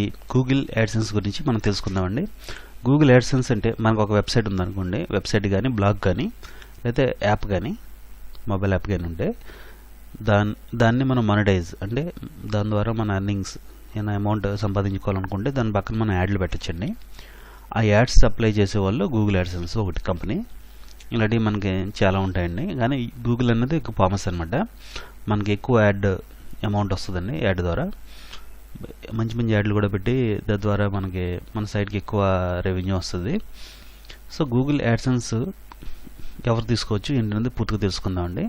ఈ Google AdSense గురించి మనం తెలుసుకుందామండి. గూగుల్ యాడ్సెన్స్ అంటే మనకు ఒక వెబ్సైట్ ఉందనుకోండి. వెబ్సైట్ కానీ బ్లాగ్ కానీ లేకపోతే యాప్ కానీ మొబైల్ యాప్ కానీ ఉంటే దాని దాన్ని మనం మానిటైజ్ అంటే దాని ద్వారా మన ఎర్నింగ్స్ ఏమైనా అమౌంట్ సంపాదించుకోవాలనుకుంటే దాని పక్కన మనం యాడ్లు పెట్టచ్చండి. ఆ యాడ్స్ అప్లై చేసేవాళ్ళు గూగుల్ యాడ్సెన్స్ ఒకటి కంపెనీ. ఇలాంటివి మనకి చాలా ఉంటాయండి. కానీ గూగుల్ అనేది ఎక్కువ ఫేమస్ అనమాట మనకి ఎక్కువ యాడ్ అమౌంట్ వస్తుందండి యాడ్ ద్వారా. మంచి మంచి యాడ్లు కూడా పెట్టి తద్వారా మనకి మన సైట్కి ఎక్కువ రెవెన్యూ వస్తుంది. సో గూగుల్ యాడ్సెన్స్ ఎవరు తీసుకోవచ్చు ఏంటనేది పూర్తిగా తెలుసుకుందామండి.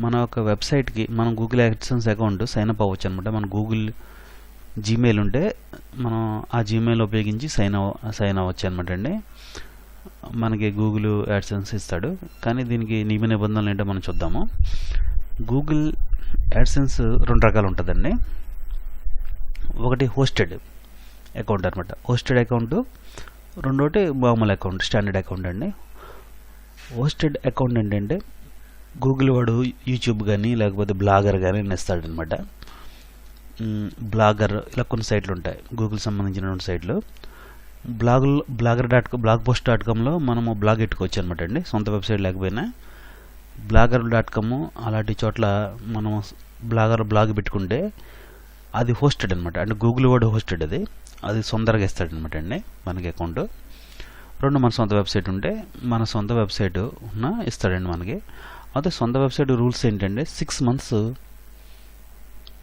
మన ఒక వెబ్సైట్కి మనం Google AdSense account sign up అవ్వచ్చు అనమాట మన గూగుల్ జీమెయిల్ ఉంటే మనం ఆ జీమెయిల్ ఉపయోగించి సైన్ అవ సైన్ అవ్వచ్చు అనమాట అండి. మనకి గూగుల్ యాడ్సెన్స్ ఇస్తాడు. కానీ దీనికి నియమ నిబంధనలు ఏంటో మనం చూద్దాము. గూగుల్ యాడ్సెన్స్ రెండు రకాలు ఉంటుందండి. ఒకటి హోస్టెడ్ అకౌంట్ అనమాట హోస్టెడ్ అకౌంట్ రెండోటి మామూలు అకౌంట్ స్టాండర్డ్ అకౌంట్ అండి. హోస్టెడ్ అకౌంట్ ఏంటంటే గూగుల్ వాడు యూట్యూబ్ కానీ లేకపోతే బ్లాగర్ కానీ నేస్తాడనమాట బ్లాగర్ ఇలా కొన్ని సైట్లు ఉంటాయి. గూగుల్ సంబంధించిన రెండు సైట్లు. Blog blogger dot blog post dot కామ్లో మనము బ్లాగ్ పెట్టుకోవచ్చు అనమాట అండి. సొంత వెబ్సైట్ లేకపోయినా. బ్లాగర్ డాట్ కామ్ అలాంటి చోట్ల మనం బ్లాగర్ బ్లాగ్ పెట్టుకుంటే అది హోస్టెడ్ అనమాట అంటే గూగుల్ వాడు హోస్టెడ్ అది. అది సొంతగా ఇస్తాడనమాట అండి మనకి అకౌంట్ రెండు మన సొంత వెబ్సైట్ ఉంటే మన సొంత వెబ్సైట్ ఉన్న ఇస్తాడండి మనకి. అదే సొంత వెబ్సైట్ రూల్స్ ఏంటంటే సిక్స్ మంత్స్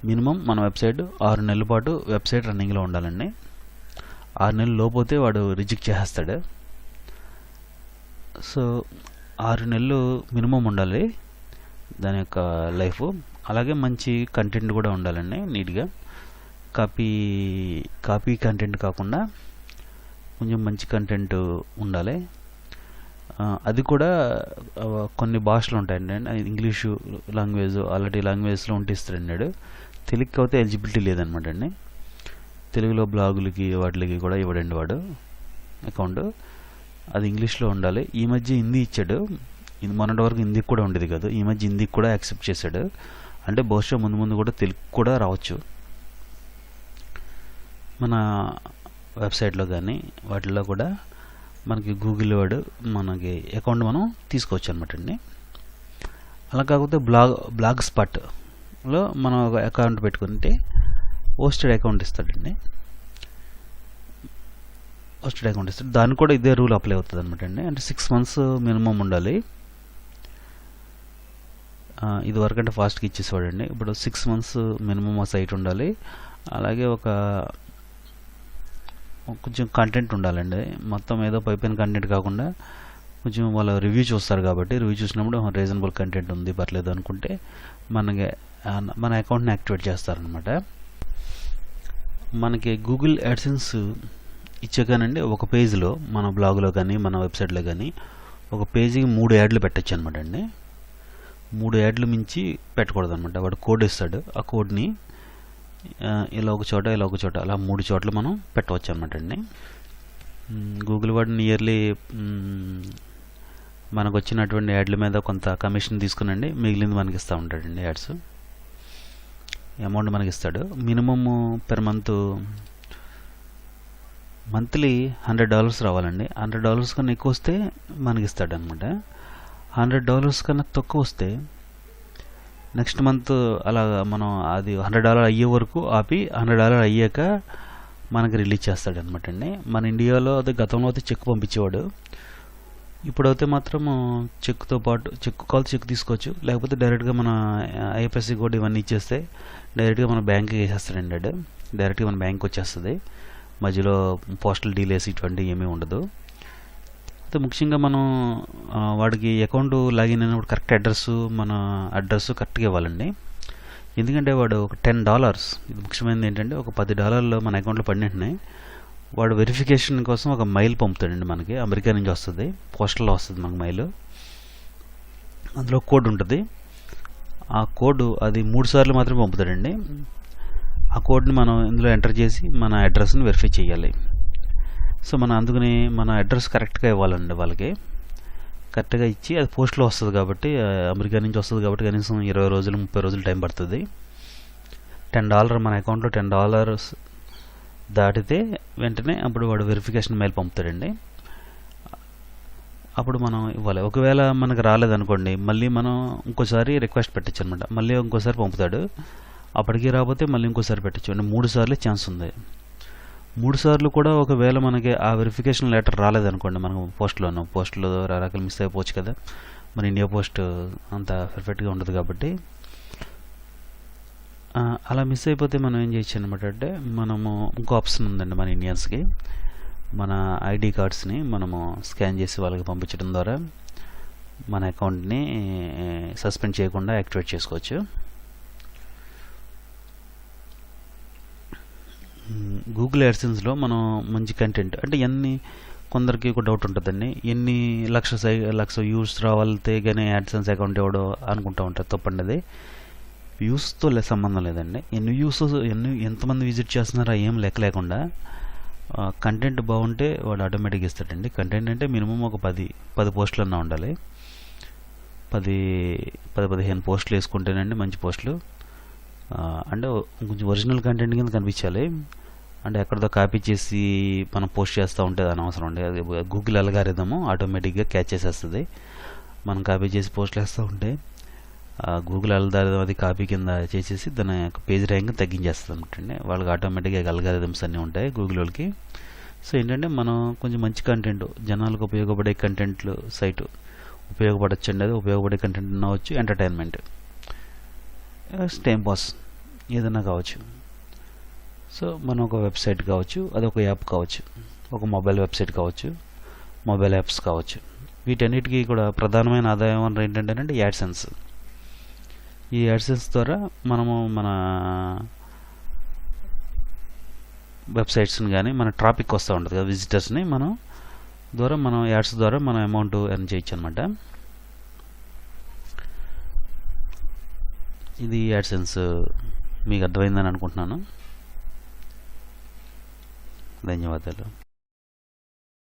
మినిమం మన వెబ్సైట్ ఆరు నెలల పాటు వెబ్సైట్ రన్నింగ్లో ఉండాలండి. ఆరు నెలలు లోపోతే వాడు రిజెక్ట్ చేసేస్తాడు. సో ఆరు నెలలు మినిమం ఉండాలి. దాని యొక్క లైఫ్ అలాగే మంచి కంటెంట్ కూడా ఉండాలండి నీట్గా కాపీ కాపీ కంటెంట్ కాకుండా కొంచెం మంచి కంటెంట్ ఉండాలి. అది కూడా కొన్ని భాషలు ఉంటాయండి. ఇంగ్లీషు లాంగ్వేజ్ అలాంటి లాంగ్వేజ్లో ఉంటే ఇస్తాడు తెలుగుకి అయితే ఎలిజిబిలిటీ లేదనమాట అండి. తెలుగులో బ్లాగులకి వాటికి కూడా ఇవ్వడండి వాడు అకౌంట్ అది ఇంగ్లీష్లో ఉండాలి. ఈ మధ్య హిందీ ఇచ్చాడు. ఇది మొన్నటి వరకు హిందీకి కూడా ఉండేది కాదు. ఈ మధ్య హిందీకి కూడా యాక్సెప్ట్ చేశాడు. అంటే బహుశా ముందు ముందు కూడా తెలుగు కూడా రావచ్చు. మన వెబ్సైట్లో కానీ వాటిల్లో కూడా మనకి గూగుల్ వాడు మనకి అకౌంట్ మనం తీసుకోవచ్చు అనమాట అండి. అలా కాకపోతే బ్లాగ్ బ్లాగ్ స్పాట్లో మనం ఒక అకౌంట్ పెట్టుకుంటే పోస్టెడ్ అకౌంట్ ఇస్తాడండి. పోస్టెడ్ అకౌంట్ ఇస్తాడు. దానికి కూడా ఇదే రూల్ అప్లై అవుతుంది అనమాట అండి. అంటే సిక్స్ మంత్స్ మినిమం ఉండాలి. ఇదివరకు అంటే ఫాస్ట్గా ఇచ్చేసేవాడండి. ఇప్పుడు సిక్స్ మంత్స్ మినిమం ఆ సైట్ ఉండాలి. అలాగే ఒక కొంచెం కంటెంట్ ఉండాలండి. మొత్తం ఏదో పైపోయిన కంటెంట్ కాకుండా కొంచెం వాళ్ళు రివ్యూ చూస్తారు కాబట్టి రివ్యూ చూసినప్పుడు రీజనబుల్ కంటెంట్ ఉంది పర్లేదు అనుకుంటే మనకి మన అకౌంట్ని యాక్టివేట్ చేస్తారనమాట మనకి గూగుల్ యాడ్సెన్స్ ఇచ్చాకనండి ఒక పేజ్లో మన బ్లాగ్లో కానీ మన వెబ్సైట్లో కానీ ఒక పేజీకి మూడు యాడ్లు పెట్టచ్చు అనమాట అండి. మూడు యాడ్లు మించి పెట్టకూడదు అనమాట వాడు కోడ్ ఇస్తాడు. ఆ కోడ్ని ఇలా ఒక చోట ఇలా ఒక చోట అలా మూడు చోట్ల మనం పెట్టవచ్చు అనమాట అండి గూగుల్ వాడు నియర్లీ మనకు వచ్చినటువంటి యాడ్ల మీద కొంత కమిషన్ తీసుకునండి. మిగిలింది మనకి ఇస్తూ ఉంటాడండి యాడ్స్. అమౌంట్ మనకి ఇస్తాడు minimum per month monthly hundred dollars రావాలండి. హండ్రెడ్ డాలర్స్ కన్నా ఎక్కువ వస్తే మనకి ఇస్తాడు అనమాట హండ్రెడ్ డాలర్స్ కన్నా తక్కువ వస్తే నెక్స్ట్ మంత్ అలాగా మనం అది హండ్రెడ్ డాలర్ అయ్యే వరకు ఆపి హండ్రెడ్ డాలర్ అయ్యాక మనకి రిలీజ్ చేస్తాడు అనమాట అండి. మన ఇండియాలో అది గతంలో అయితే చెక్ పంపించేవాడు. ఇప్పుడైతే మాత్రం చెక్తో పాటు చెక్ కాల్ చెక్ తీసుకోవచ్చు. లేకపోతే డైరెక్ట్గా మన ఐఎఫ్ఎస్సి కోడ్ ఇవన్నీ ఇచ్చేస్తే డైరెక్ట్గా మన బ్యాంక్కి వేసేస్తాడండి డైరెక్ట్గా మన బ్యాంక్ వచ్చేస్తుంది. మధ్యలో పోస్టల్ డీలేస్ ఇటువంటి ఏమీ ఉండదు. అయితే ముఖ్యంగా మనం వాడికి అకౌంట్ లాగిన్ అయినప్పుడు కరెక్ట్ అడ్రస్ మన అడ్రస్ కరెక్ట్గా ఇవ్వాలండి. ఎందుకంటే వాడు ఒక టెన్ డాలర్స్ ఇది ముఖ్యమైనది ఏంటంటే ఒక పది డాలర్లు మన అకౌంట్లో పడినట్టున్నాయి వాడు వెరిఫికేషన్ కోసం ఒక మైల్ పంపుతాడండి మనకి అమెరికా నుంచి వస్తుంది పోస్టల్లో వస్తుంది మనకు మైల్ అందులో కోడ్ ఉంటుంది. ఆ కోడ్ అది మూడు సార్లు మాత్రమే పంపుతాడండి. ఆ కోడ్ని మనం ఇందులో ఎంటర్ చేసి మన అడ్రస్ని వెరిఫై చేయాలి. సో మనం అందుకని మన అడ్రస్ కరెక్ట్గా ఇవ్వాలండి వాళ్ళకి. కరెక్ట్గా ఇచ్చి అది పోస్ట్లో వస్తుంది కాబట్టి అమెరికా నుంచి వస్తుంది కాబట్టి కనీసం ఇరవై రోజులు ముప్పై రోజులు టైం పడుతుంది. టెన్ డాలర్ మన అకౌంట్లో టెన్ డాలర్స్ దాటితే వెంటనే అప్పుడు వాడు వెరిఫికేషన్ మెయిల్ పంపుతాడండి. అప్పుడు మనం ఇవ్వాలి. ఒకవేళ మనకు రాలేదనుకోండి మళ్ళీ మనం ఇంకోసారి రిక్వెస్ట్ పెట్టచ్చు అనమాట మళ్ళీ ఇంకోసారి పంపుతాడు. అప్పటికి రాకపోతే మళ్ళీ ఇంకోసారి పెట్టచ్చు. అంటే మూడు సార్లు ఛాన్స్ ఉంది. మూడు సార్లు కూడా ఒకవేళ మనకి ఆ వెరిఫికేషన్ లెటర్ రాలేదనుకోండి మనకు పోస్ట్లోను పోస్ట్లో రకరకాలు మిస్ అయిపోవచ్చు కదా. మన ఇండియా పోస్ట్ అంత పర్ఫెక్ట్గా ఉండదు కాబట్టి అలా మిస్ అయిపోతే మనం ఏం చేయొచ్చు అనమాట అంటే మనము ఇంకో ఆప్షన్ ఉందండి మన ఇండియన్స్కి మన ఐడి కార్డ్స్ని మనము స్కాన్ చేసి వాళ్ళకి పంపించడం ద్వారా మన అకౌంట్ని సస్పెండ్ చేయకుండా యాక్టివేట్ చేసుకోవచ్చు. గూగుల్ యాడ్సెన్స్లో మనం మంచి కంటెంట్ అంటే ఎన్ని కొందరికి ఒక డౌట్ ఉంటుందండి. ఎన్ని లక్ష లక్ష వ్యూస్ రావాలితే కానీ యాడ్సెన్స్ అకౌంట్ ఎవడో అనుకుంటూ ఉంటారు తప్పండి అది. వ్యూస్తో లే సంబంధం లేదండి. ఎన్ని వ్యూస్ ఎన్ని ఎంతమంది విజిట్ చేస్తున్నారో ఏం లెక్క లేకుండా కంటెంట్ బాగుంటే వాడు ఆటోమేటిక్గా ఇస్తాడండి. కంటెంట్ అంటే మినిమం ఒక పది పది పోస్టులు అన్నా ఉండాలి. పది పది పదిహేను పోస్టులు వేసుకుంటేనండి మంచి పోస్టులు. అంటే కొంచెం ఒరిజినల్ కంటెంట్ కింద కనిపించాలి. అంటే ఎక్కడిదో కాపీ చేసి మనం పోస్ట్ చేస్తూ ఉంటే అనవసరం అండి అది గూగుల్ అలగారిదము ఆటోమేటిక్గా క్యాచ్ చేసేస్తుంది. మనం కాపీ చేసి పోస్ట్ చేస్తూ ఉంటే ఆ గూగుల్ అల్గారిథం అది కాపీ కింద చేసేసి దాని యొక్క పేజ్ ర్యాంక్ తగ్గించేస్తుంది అంటే వాళ్ళకి ఆటోమేటిక్గా అలగారిథమ్స్ అన్నీ ఉంటాయి గూగుల్ వాళ్ళకి. సో ఏంటంటే మనం కొంచెం మంచి కంటెంట్ జనాలకు ఉపయోగపడే కంటెంట్లు సైటు ఉపయోగపడచ్చండి అది ఉపయోగపడే కంటెంట్ అవ్వచ్చు ఎంటర్టైన్మెంట్ టైం పాస్ ఏదైనా కావచ్చు. సో మనం ఒక వెబ్సైట్ కావచ్చు అది ఒక యాప్ కావచ్చు ఒక మొబైల్ వెబ్సైట్ కావచ్చు మొబైల్ యాప్స్ కావచ్చు. వీటన్నిటికీ కూడా ప్రధానమైన ఆదాయం వనరు ఏంటంటే యాడ్సెన్స్. ఈ యాడ్సెన్స్ ద్వారా మనము మన వెబ్సైట్స్ని కానీ మన ట్రాఫిక్ వస్తూ ఉంటుంది కదా విజిటర్స్ని మనం ద్వారా మనం యాడ్స్ ద్వారా మనం అమౌంట్ ఎర్న్ చేయొచ్చు అనమాట ఇది యాడ్సెన్స్. మీకు అర్థమైందని అనుకుంటున్నాను. ధన్యవాదాలు.